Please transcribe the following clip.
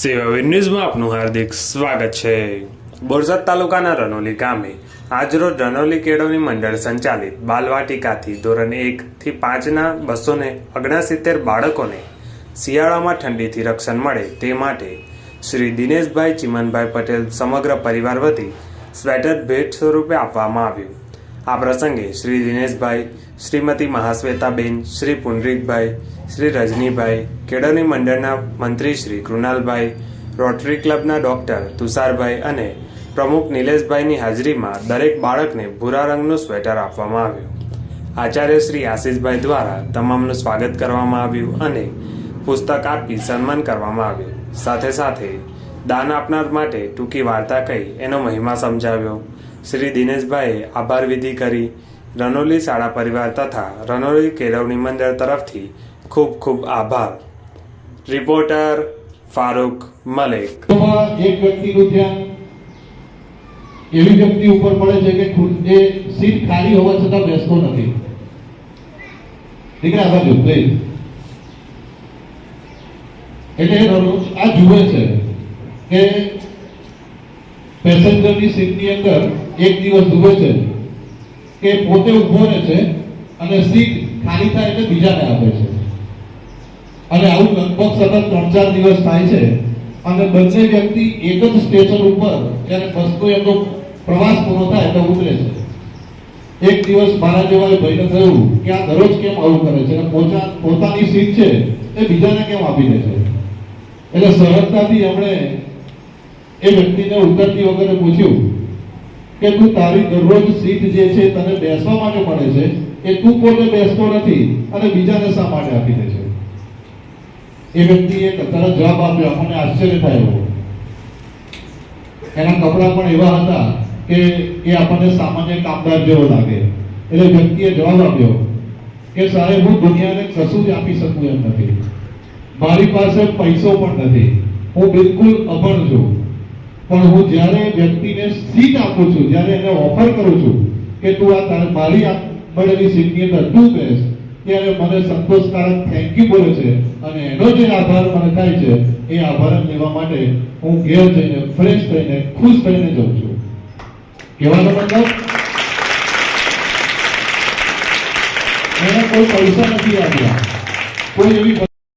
સેવા ન્યૂઝમાં આપનું હાર્દિક સ્વાગત છે. બોરસદ તાલુકાના રનોલી ગામે આજરોજ રનોલી કેળવણી મંડળ સંચાલિત બાલવાટિકાથી ધોરણ એક થી પાંચના બસો ને ઓગણસિત્તેર બાળકોને શિયાળામાં ઠંડીથી રક્ષણ મળે તે માટે શ્રી દિનેશભાઈ ચિમનભાઈ પટેલ સમગ્ર પરિવાર વતી સ્વેટર ભેટ સ્વરૂપે આપવામાં આવ્યું. આ પ્રસંગે શ્રી દિનેશભાઈ, શ્રીમતી મહાશ્વેતાબેન, શ્રી પુનરીકભાઈ, શ્રી રજનીભાઈ, કેળવણી મંડળના મંત્રી શ્રી કૃણાલભાઈ, રોટરી ક્લબના ડોક્ટર તુષારભાઈ અને પ્રમુખ નિલેશભાઈની હાજરીમાં દરેક બાળકને ભૂરા રંગનું સ્વેટર આપવામાં આવ્યું. આચાર્ય શ્રી આશીષભાઈ દ્વારા તમામનું સ્વાગત કરવામાં આવ્યું અને પુસ્તક આપી સન્માન કરવામાં આવ્યું. સાથે સાથે દાન આપનાર માટે ટૂંકી વાર્તા કહી એનો મહિમા સમજાવ્યો. શ્રી દિનેશભાઈએ આભાર વિધિ કરી. રનોલી શાળા પરિવાર તથા રનોલી કેળવણી મંડળ તરફથી ખૂબ ખૂબ આભાર. રિપોર્ટર ફારૂક મલેક. એવી વ્યક્તિ ઉપર પડે છે કે એ સીટ ખાલી હોવા છતાં બેસતો નથી. દીકરા આ બાજુ એટલે આ જુએ છે. કે પેસેન્જરની સીટની અંદર એક દિવસ જુએ છે, કે પોતે ઊભો રહે છે અને સીટ ખાલી થાય એટલે બીજાને આપે છે. અને આવું લગભગ સતત ત્રણ ચાર દિવસ થાય છે અને બંને વ્યક્તિ એક જ સ્ટેશન ઉપર જ્યારે બસનો એમનો પ્રવાસ પૂરો થાય એટલે ઉતરે છે. એક દિવસ મારા જેવા ભાઈને થયું કે આ દરરોજ કેમ આવું કરે છે પોતા પોતાની સીટ છે એ બીજાને કેમ આપી દે છે? એટલે સરળતાથી એમણે એ વ્યક્તિને ઉતરતી વખતે પૂછ્યું કે તું તારી દરરોજ સીટ જે છે તને બેસવા માટે મળે છે, એ તું પોતે બેસતો નથી અને બીજાને શા માટે આપી દે છે? એ વ્યક્તિએ તરત જવાબ આપ્યો આપણને આશ્ચર્ય થાય એના કપડાં પણ એવા હતા કે એ આપણને સામાન્ય કામદાર જેવો લાગે. એટલે વ્યક્તિએ જવાબ આપ્યો કે, સાહેબ, હું દુનિયાને કશું જ આપી શકું એમ નથી. મારી પાસે પૈસો પણ નથી. હું બિલકુલ અભણ છું. પણ હું જ્યારે વ્યક્તિને સીટ આપું છું, જ્યારે એને ઓફર કરું છું કે તું આ તારે, મારી મળેલી સીટની અંદર તું બેસ, ત્યારે મને સંતોષકારક થેન્ક યુ બોલે છે અને એનો જે આભાર મને થાય છે, એ આભાર લેવા માટે હું ઘેર જઈને ફ્રેશ થઈને, ખુશ થઈને જઉં છું. કહેવાનો મતલબ? એને કોઈ પૈસા નથી આપ્યા. કોઈ એવી